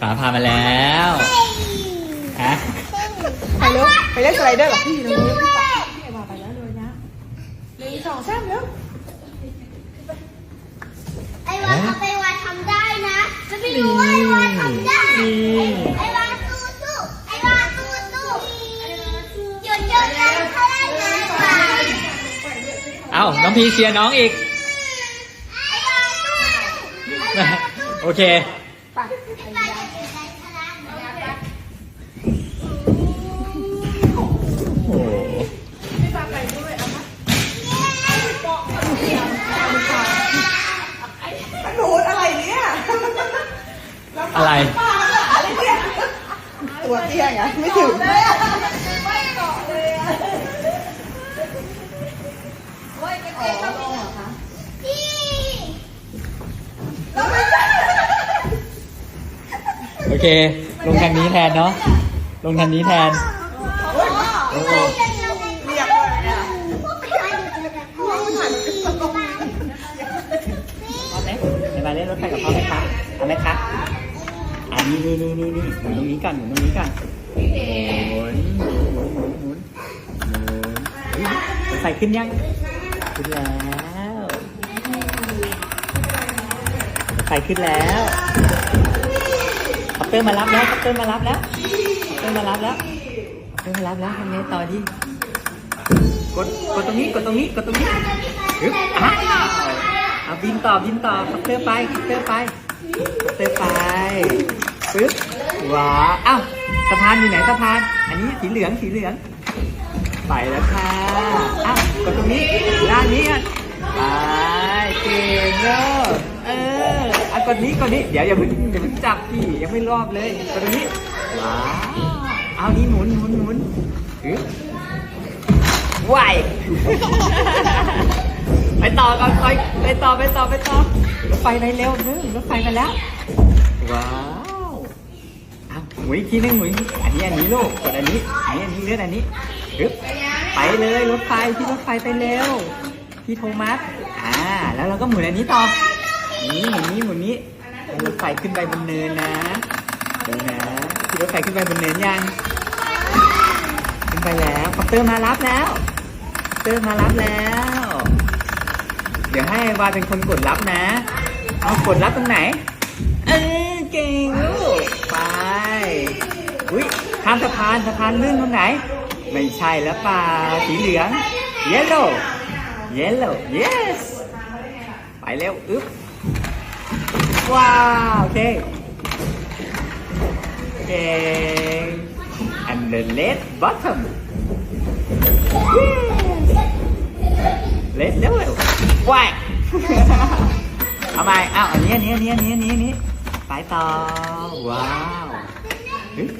ป๋าพามาแล้วฮะไปเร็วไปเล่นสไลเดอร์กับพี่ตรงนี้พี่ปะพี่ไอ้วาไปแล้วเลยนะหนึ่งสองสามแล้วไอ้วาทำไอ้วาทำได้นะจะไม่รู้ว่าไอ้วาทำได้ไอ้วาสู้สู้ไอ้วาสู้สู้หยุดหยุดแล้วเขาได้ไงวะเอ้าน้องพีเชียร์น้องอีกไอ้วาสู้โอเคไป ไอ้วาจะเป็นใจชนะ โอ้โห พี่ปาไปด้วยเอามาขนุนอะไรเนี่ย อะไรป้าอะไรเนี่ยตัวเตี้ยไงไม่ถึงเลยอะไม่เกาะเลยอะโอ้ยเก๋ๆต้องลงเหรอคะพี่เราไม่ใช่โอเค ลงทางนี้แทนเนาะลงทางนี้แทน โอ้โห อันนี้นี่นี่นี่นี่หมุนตรงนี้ก่อนหมุนตรงนี้ก่อนหมุนหมุนหมุนหมุนหมุนเฮ้ยรถไฟขึ้นยังขึ้นแล้วรถไฟขึ้นแล้วคัปเตอร์มารับแล้วคัปเตอร์มารับแล้วคัปเตอร์มารับแล้วคัปเตอร์มารับแล้วทำไงต่อดีกดกดตรงนี้กดตรงนี้กดตรงนี้ฮึบอ้าวเอาบินต่อบินต่อคัปเตอร์ไปคัปเตอร์ไป เตอร์ไปปึ๊บว้าอ้าวสะพานอยู่ไหนสะพาน อันนี้สีเหลืองสีเหลือง ไปแล้วค่ะอ้าวกดตรงนี้ด้านนี้อะไปเก่งเนอะเอออะกดนี้กดนี้เดี๋ยวอย่าเพิ่งอย่าเพิ่งจับพี่ยังไม่รอบเลยกดตรงนี้ว้าเอานี่หมุนหมุนหมุนฮึบไหว อก่อนไปไปต่อไปต่อไปต่อรถไฟไปเร็วนึงรถไฟไปแล้ว ว้าวอ้าวหมุนอีกทีนึงหมุนอันนี้อันนี้ลูกกดอันนี้อันนี้อันนี้เลื่อนอันนี้ฮึบไปเลยรถไฟที่รถไฟไปเร็วพี่โทมัสอ่าแล้วเราก็หมุนอันนี้ต่อนี่หมุนนี้หมุนนี้รถไฟขึ้นไปบนเนินนะเดี๋ยวนะที่รถไฟขึ้นไปบนเนินยังขึ้นไปแล้วคอปเตอร์มารับแล้วคอปเตอร์มารับแล้ว ดี๋ยวให้วาเป็นคนกดรับนะ เอากดรับตรงไหน เออเก่งลูกไป อุ้ยข้ามสะพานสะพานลื่นตรงไหน ไม่ใช่แล้วป่าสีเหลือง yellow yellow yes ไปเร็วอึ๊บ ว้าว โอเคเก่ง and the left bottom left level ว้ายเอาใหม่อ้าวอันนี้อันนี้อันนี้อันนี้อันนี้อันนี้ไปต่อว้าวเฮ้ยไ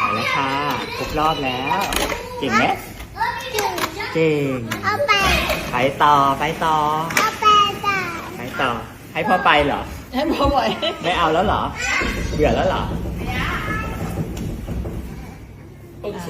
ปแล้วค่ะครบรอบแล้วเก่งไหมเก่งเอาไปไปต่อไปต่อเอาไปจ้ะไปต่อ ให้พ่อไปเหรอ ให้พอไหวไม่เอาแล้วเหรอ เบื่อแล้วเหรอ โอเค